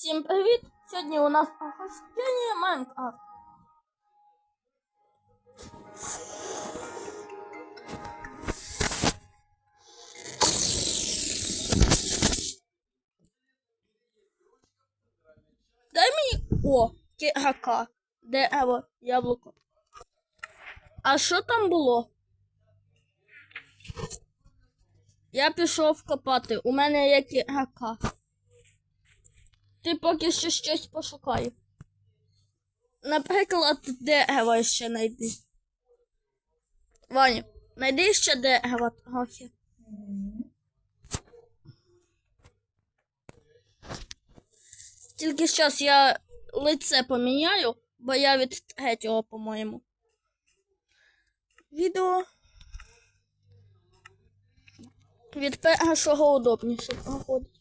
Всім привіт! Сьогодні у нас прохождення Майнкрафт. Дай мені. О, кирака. Дерево, яблуко. А що там було? Я пішов копати. У мене є кирака. Ти поки що щось пошукай. Наприклад, дерево ще знайди. Ваня, знайди ще дерево трохи. Тільки зараз я лице поміняю, бо я від третього, по-моєму. Відео. Від першого удобніше проходить.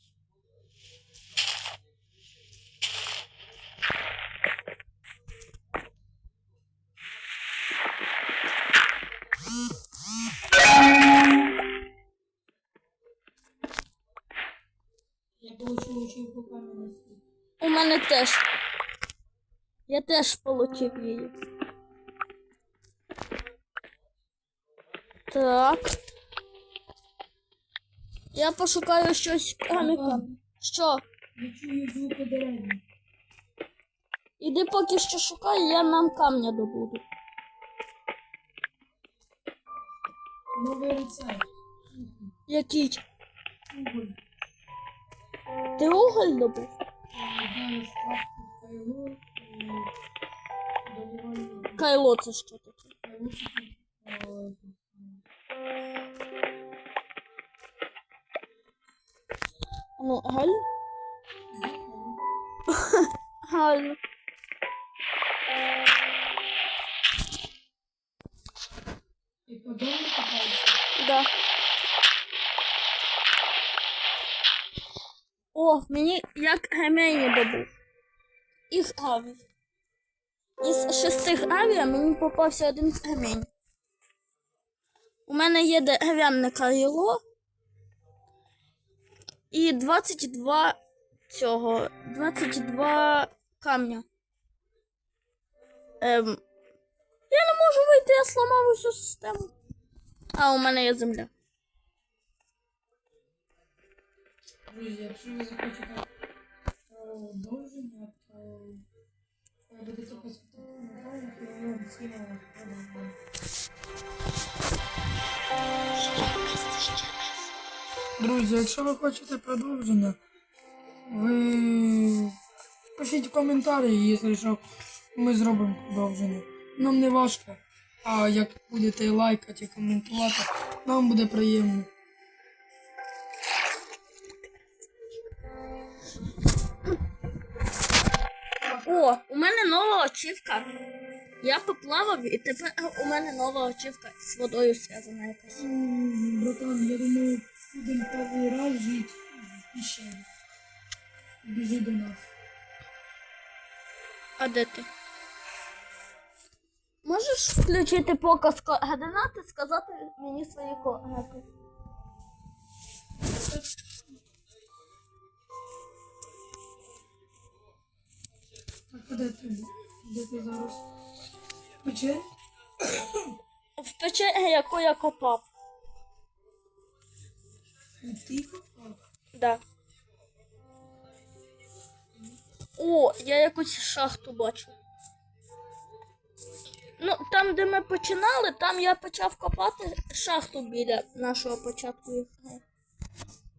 Я получил учебку каменности. У мене теж. Я теж получив її. Так. Я пошукаю щось каміка. Що? Я чую звуки дерев. Іди поки що шукай, я нам камня добуду. Новий рецепт. Який? Уголь. Ти уголь добув? Далі ставку в кайло це що таке? Ну, галь? Галь. І по дому копається. Да. О, мені як гемені добув. Із аві. Із шести гравія мені попався один гемень. У мене є дерев'яне кайло. І 22 цього. 22 камня. Ем, я не можу вийти, я сламав усю систему. А, у мене є земля. Друзі, якщо ви захочете продовження, то ви будете писати в коментарях, і. Друзі, якщо ви хочете продовження, ви пишіть коментарі, якщо що, ми зробимо продовження. Нам не важко, а як будете лайкати і коментувати, нам буде приємно. О, у мене нова очівка. Я поплавав і тепер у мене нова очівка з водою зв'язана якась. Братан, я думаю, будемо перший раз жити в пещері. Біжи до нас. А де ти? Можеш включити показ координат і сказати мені свої координати? Де ти? Де ти зараз? В печері? В печері, яку я копав. Ти копав? Да. О, я якусь шахту бачу. Ну, там, де ми починали, там я почав копати шахту біля нашого початку.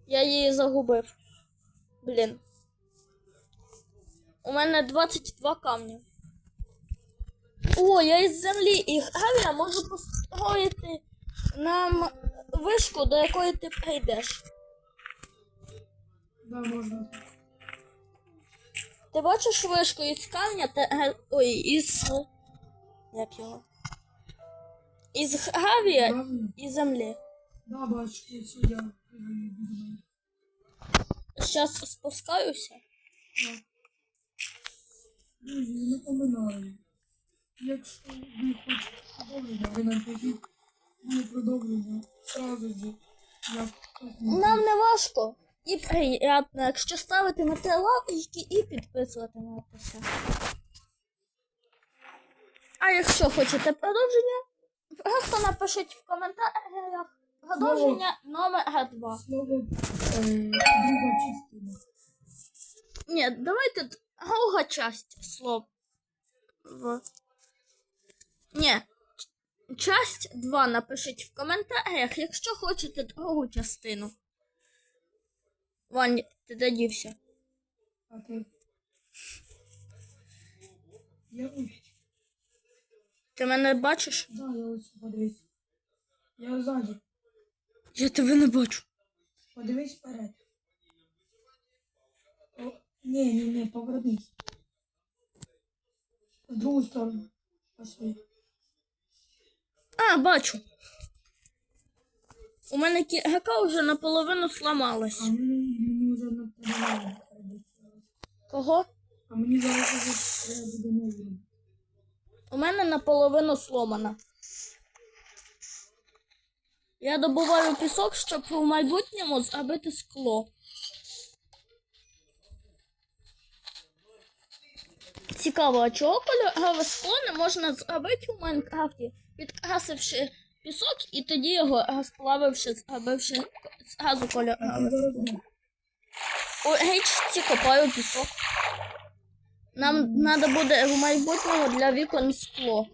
Я її загубив. Блін. У мене 22 камні. О, я із землі і гравія можу построїти нам вишку, до якої ти прийдеш. Да, можна. Ти бачиш вишку із камня та ой, із. Як його? Із гравія і землі. Да, бачу, я біля. Зараз спускаюся. Друзі, напоминаю. Якщо ви хочете продовження, ви напишіть мені продовження сразу же. Як Нам не важко. І приємно, якщо ставитимете лайки і підписуватиметеся. А якщо хочете продовження, просто напишіть в коментарях продовження номер 2. Слово е, друга частина. Ні, давайте друга часть слов. В... Ні. Часть 2 напишіть в коментарях, якщо хочете другу частину. Вань, ти де дівся? Ти? Я. Ти мене бачиш? Да, я ось подивись. Я ззаді. Я тебе не бачу. Подивись вперед. Ні, ні, ні, повернись. В другу сторону. Пошли. А, бачу. У мене КГК вже наполовину сламалась. А мені, мені вже на тебе Кого? А мені зараз вже треба буде новий. У мене наполовину сломана. Я добуваю пісок, щоб у майбутньому зробити скло. Цікаво, а чого кольорове скло можна зробити у Майнкрафті, підкрасивши пісок і тоді його розплавивши, зробивши зразу скло. не. У річці копаю пісок. Нам треба буде в майбутньому для вікон скло.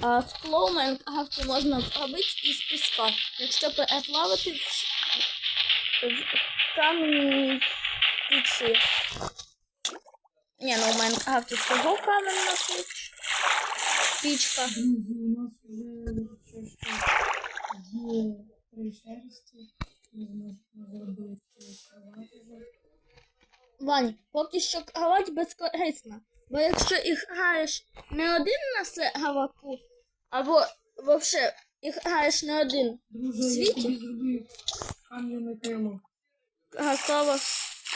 А скло в Майнкрафті можна зробити із піска. Якщо переплавити в, в камінь пічі. Ні, ну в Майнкрафті всього каменна піч. Пічка. Друзі, у нас вже що є три шерсті. Ми зможемо зробити кровати. Вань, поки що кровать безкорисна. Бо якщо і граєш не один на серваку, або взагалі і граєш не один Друже, В я тобі зробив кам'яне крило. Гасава.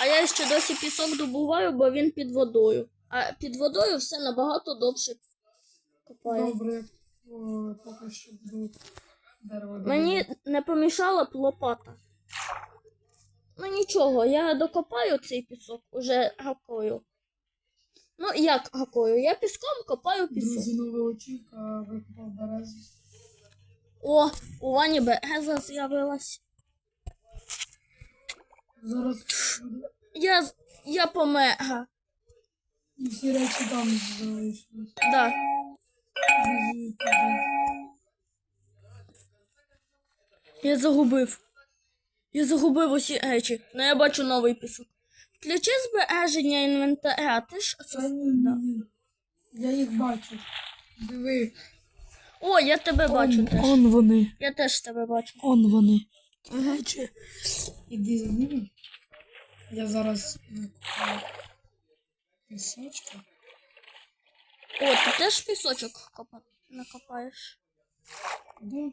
А я ще досі пісок добуваю, бо він під водою. А під водою все набагато довше копає. Добре, о, поки що буду дерево. Мені не помішала б лопата. Ну нічого, я докопаю цей пісок уже гакою. Ну, як гакою? Я піском копаю пісок. Друзі, нова очівка викопав березу. О, у Вані береза з'явилась. Зараз. Я, я помега. І всі речі там залишились. Да. Я загубив. Я загубив усі речі. Ну я бачу новий пісок. Включи збереження інвентаря. Ти ж Да. Я їх бачу. Диви. О, я тебе бачу теж. Он вони. Я теж тебе бачу. Он вони. Речі. Іди за ними. Я зараз пісочка. О, ти теж пісочок накопаєш. Да.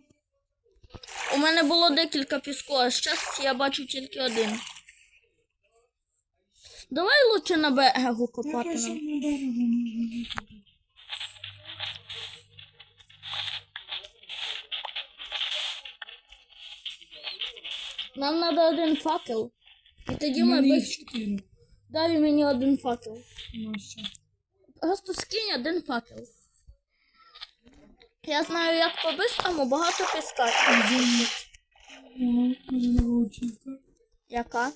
У мене було декілька піску, а зараз я бачу тільки один. Давай лучше на берегу копати. Нам. Нам треба один факел. І тоді У ми без... Дай мені один факел. Нащо? Просто скинь один факел. Я знаю, як по-бистрому багато піска. Очівка. Яка?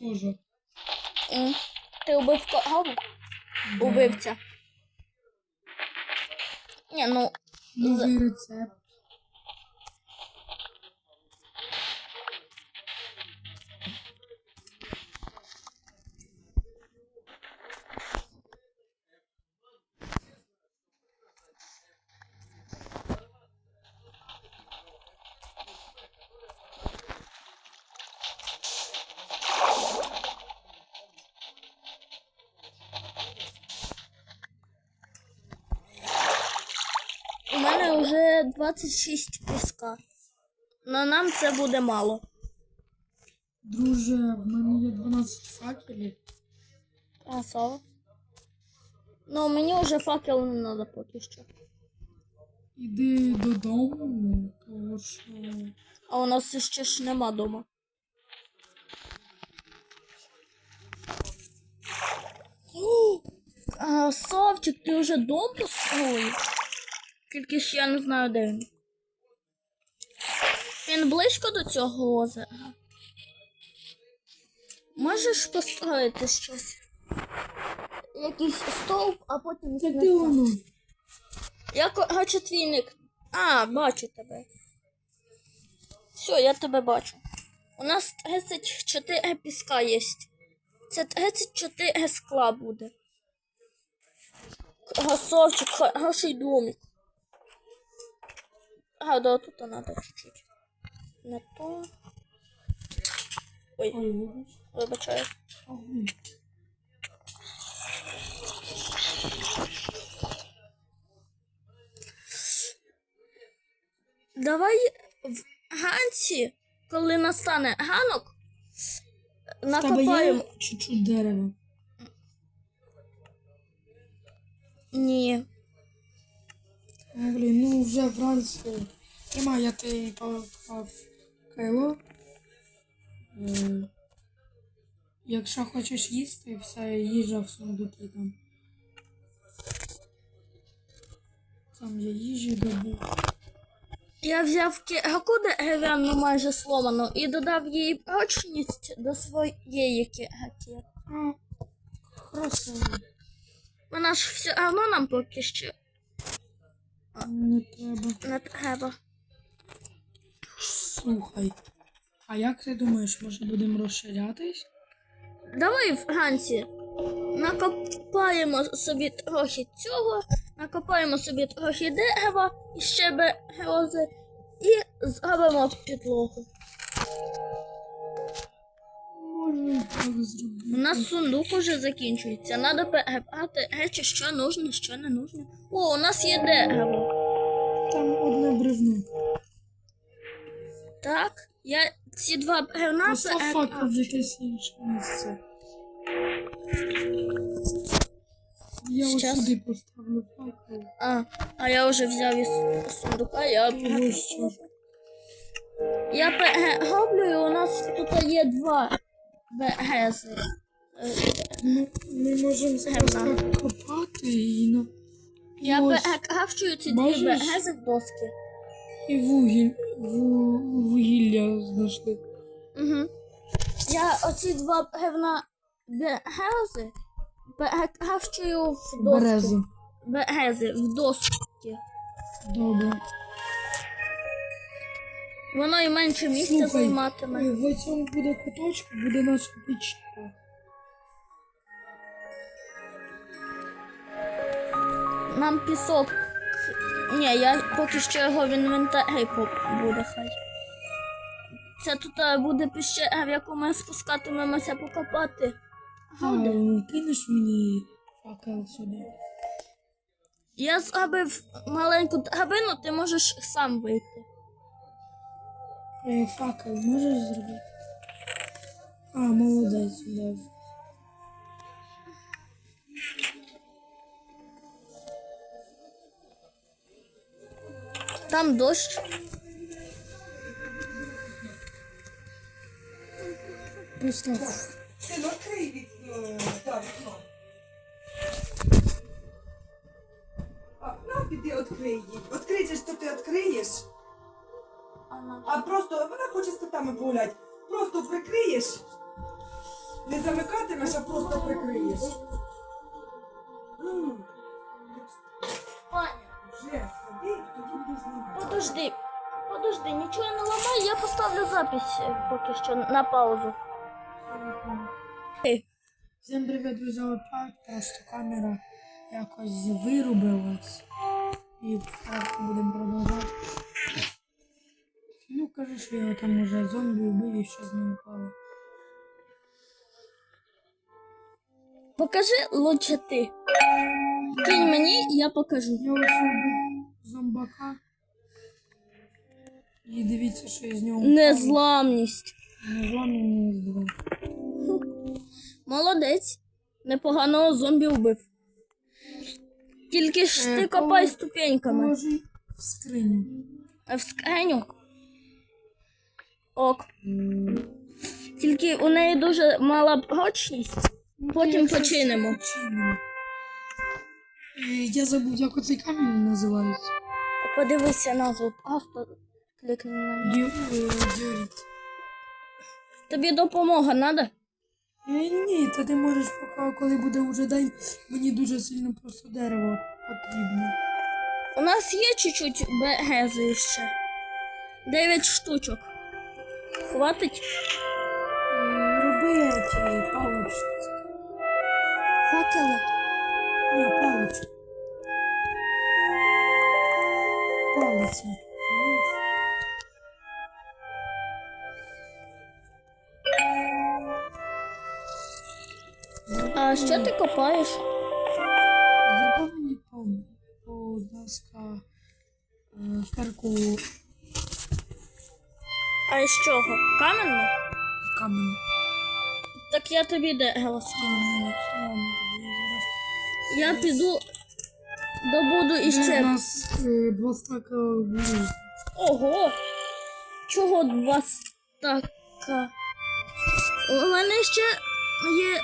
Тоже. М. Ти убив корову? Убивця. Ні, ну, Новий рецепт. мене вже 26 піска. На нам це буде мало. Друже, в мене є 12 факелів. А що? Ну, мені вже факел не треба поки що. Іди додому, тому що. А у нас ще ж нема дома. Совчик, ти вже дом построїв? Тільки ж я не знаю, де він. Він близько до цього озера. Можеш построїти щось? Якийсь стовп, а потім Це де воно? Я хочу твій ник. А, бачу тебе. Все, я тебе бачу. У нас 34 піска є. Це 34 скла буде. Гасовчик, хороший домик. А, да, тут надо чуть-чуть. Не то. Ой, вибачаю. Давай в ганці, коли настане ганок, накопаємо. чуть-чуть дерева. Ні. Блін, ну вже вранці. Нема, я ти поклав кайло. Е, якщо хочеш їсти, вся їжа в сундукі там. Там є їжі добу. Я взяв кирку дерев'яну майже сломану і додав її прочність до своєї кирки. А, красиво. Вона ж все одно нам поки що Не треба. не треба. Слухай. А як ти думаєш, може будемо розширятись? Давай вранці накопаємо собі трохи цього, накопаємо собі трохи дерева і ще берези і зробимо підлогу. У нас сундук уже закінчується. Надо перебрати речі, що нужно, що не нужно. О, у нас є дерево. Там одне бревно. Так, я ці два бревна факел в якесь інше місце. Я ось Щас. сюди поставлю факел. А, а я вже взяв із сундука, я що. Я перероблю, і у нас тут є два берези. Е, Ми, ми можемо зараз копати і на. І Я ось, перекрафчую ці дві Бачиш? в доски. і вугіль, ву, вугілля знайшли. Угу. Я оці два бревна берези перекрафчую в доску. Берези. Берези в доски. Добре. Воно і менше місця Слухай, займатиме. е, В цьому буде куточку, буде наша печера. Нам пісок. Ні, я поки що його в інвентарі по- буде хай. Це тут е, буде піщера, в яку ми спускатимемося покопати. А, кинеш мені факел сюди. Я зробив маленьку драбину, ти можеш сам вийти. Е, Факел можеш зробити? А, молодець, дав. Там дощ. Постав. Ти ну відкрий від е, да, вікно. А, ну, піди відкрий її. Відкриєш, то ти відкриєш, А просто вона хоче з котами погуляти. Просто прикриєш. Не замикатимеш, а просто прикриєш. М, Вже сходи, тоді будеш знімати. подожди. Подожди, нічого не ламай, я поставлю запись е, поки що на паузу. Всім привіт, друзі, опять просто камера якось вирубилась. І так будемо продовжувати. Кажи, що його там уже зомбі вбив і що з ним впало. Покажи лучше ти. Кинь мені, я покажу. Я ось зомбака. І дивіться, що із нього. Незламність. Не зламаний не збив. Молодець. Непоганого зомбі вбив. Тільки ж Е, ти копай ступеньками. Положи в скриню. А в скриню. Ок. Тільки у неї дуже мала прочність. Потім Якщо починимо. починимо. Е, Я забув, як оцей камінь називається. Подивися назву просто клікни на нього. Е. Тобі допомога треба? Ні, то ти можеш поки, коли буде уже день, мені дуже сильно просто дерево потрібно. У нас є чуть-чуть бегези ще. Дев'ять штучок. Хватить? Роби ці палочки. Факели. Ні, палочки. Палиці. А що ти копаєш? Мені по, будь ласка, е, ферку А із чого? Каменну? каменю. Так я тобі дерево скину. Ну, я зараз. Піду добуду У нас е, два стака. Ого! Чого два стака? У мене ще є.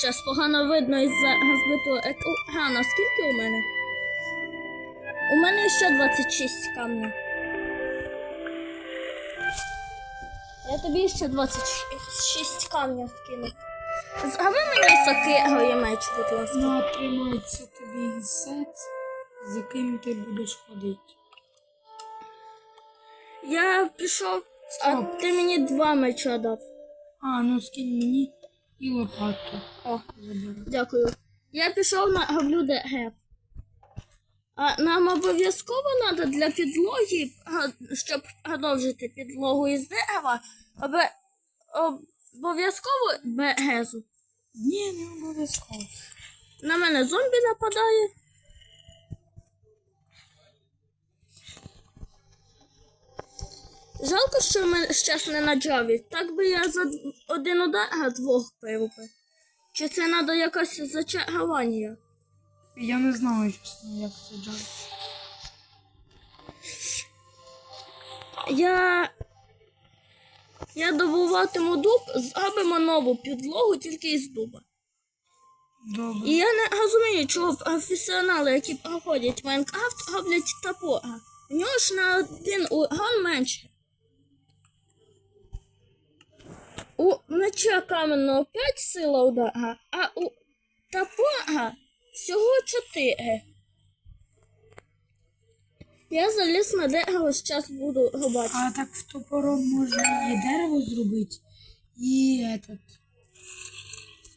Щас погано видно із-за збитого екрана. Скільки у мене? У мене ще 26 камнів. Я тобі ще 26 камнів скину. Згави мені сокирою меч, будь ласка. На, тримається тобі сет, з яким ти будеш ходити. Я пішов, а Стоп. ти мені два меча дав. А, ну скинь мені і лопату. О. Заберу. Дякую. Я пішов на Гавлюде Геп. А нам обов'язково треба для підлоги, щоб продовжити підлогу із дерева, обов'язково бегезу. Ні, не обов'язково. На мене зомбі нападає. Жалко, що ми щас не на джаві. Так би я за один удар двох пивопи. Чи це треба якось зачарування? Я не знаю, чесно, як це джай. Я. Я добуватиму дуб, зробимо нову підлогу тільки із дуба. Добре. І я не розумію, чого професіонали, які проходять Майнкрафт, роблять топора. У нього ж на один урон менше. У меча каменного 5 сила удара, а у топора всього 4. Я заліз на дерево, зараз буду рубати. А так в топором можна і дерево зробити, і этот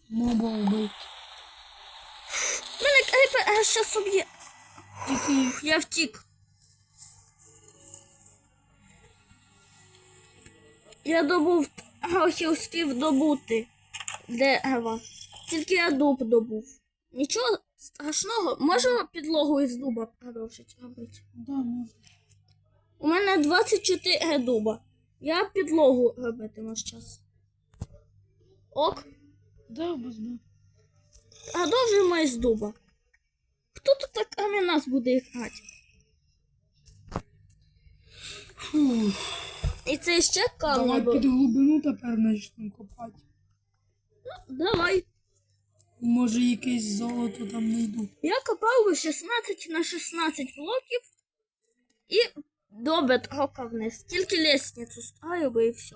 моба вбити. Мене кріпер зараз. Тільки Я втік. Я добув трохи успів добути дерева. Тільки я дуб добув. Нічого страшного, можу підлогу із дуба продовжити робити. да, можна. У мене 24 дуба. Я підлогу робитиму зараз. Ок, Да, без мене. продовжуємо із дуба. Хто тут так кроме нас буде грати? І це ще камні. Давай під глибину тепер почнемо копати. Давай. Може якесь золото там знайду. Я копав би 16 на 16 блоків і до бетрока вниз. Тільки лестницю ставив і все.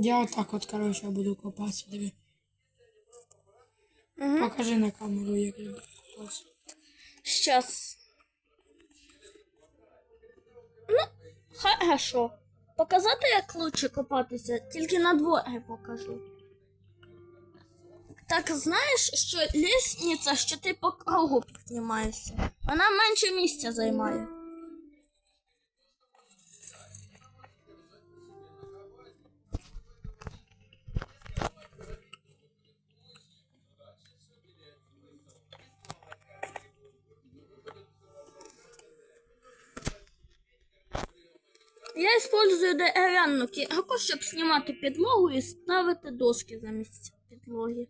Я отак от, коротше, буду копатися, диви. Угу. Покажи на камеру, як я буду копатися. Щас. Ну, хорошо. Показати, як лучше копатися, тільки на дворі покажу. Так знаєш, що лестниця, що ти по кругу піднімаєшся, вона менше місця займає. Я использую дерев'яну також щоб знімати підлогу і ставити доски замість підлоги.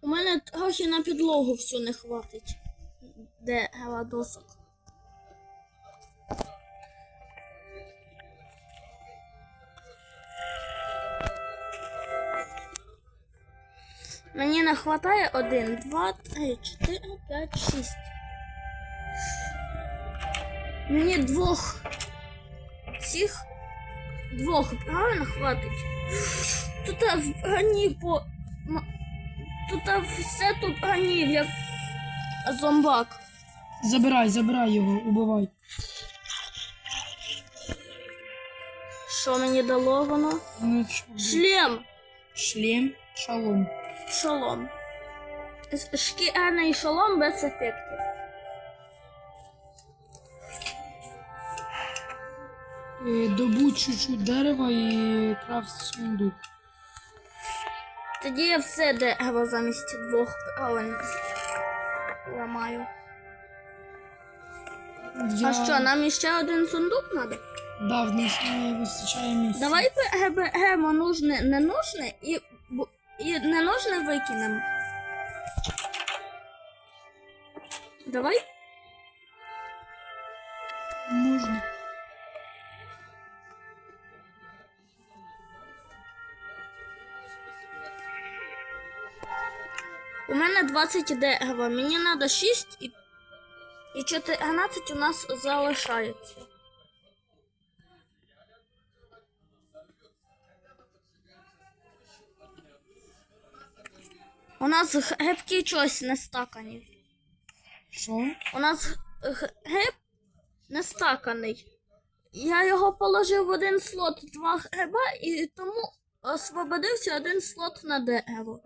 У мене трохи на підлогу все не хватить, де гела досок. Мені не хватає один, два, три, чотири, п'ять, шість. Мені двох цих двох правильно хватить. Тут в броні по. Тут все тут бронів, як зомбак. Забирай, забирай його, убивай. Що мені дало воно? Ну. Шлем. Шлем, шалом. Шолом. Шкіряний шолом без ефектів. Е, Добудь чуть-чуть дерева і крафт сундук. Тоді я все дерево замість двох ламаю. Я... А що, нам іще один сундук треба? Да, в нас не вистачає місця. Давай беремо нужне, ненужне і, бу- і ненужне викинемо. Давай. Можна. У мене 20 дерева, мені треба 6 і, і 14 у нас залишається. У нас грибки чогось не стакані. Що? У нас гриб не стаканий. Я його положив в один слот два гриба і тому освободився один слот на дерево.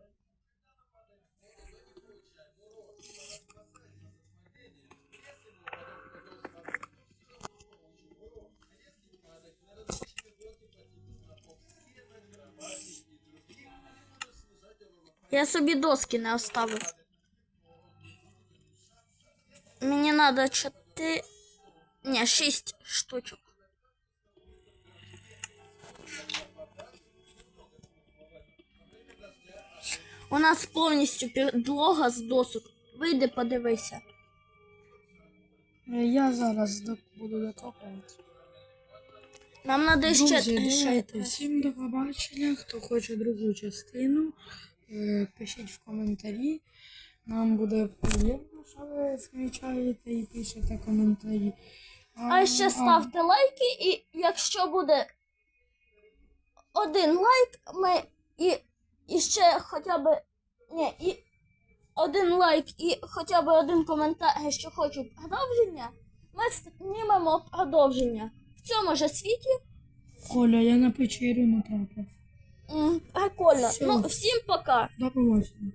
Я собі доски не оставив. Мені треба чотири. Ні, шість штучок. У нас повністю підлога з досок. Вийди, подивися. Я зараз буду докопувати. Нам треба ще. Друзі, всім до побачення. Хто хоче другу частину, пишіть в коментарі. Нам буде приємно, що ви включаєте і пишете коментарі. А ще ставте лайки, і якщо буде один лайк, ми і, і ще хоча б. Ні, і один лайк і хоча б один коментар, що хочу продовження, ми знімемо продовження. В цьому же світі. Коля, я на печерю натрапив. Прикольно. Всё. Ну, всім пока. До побачення.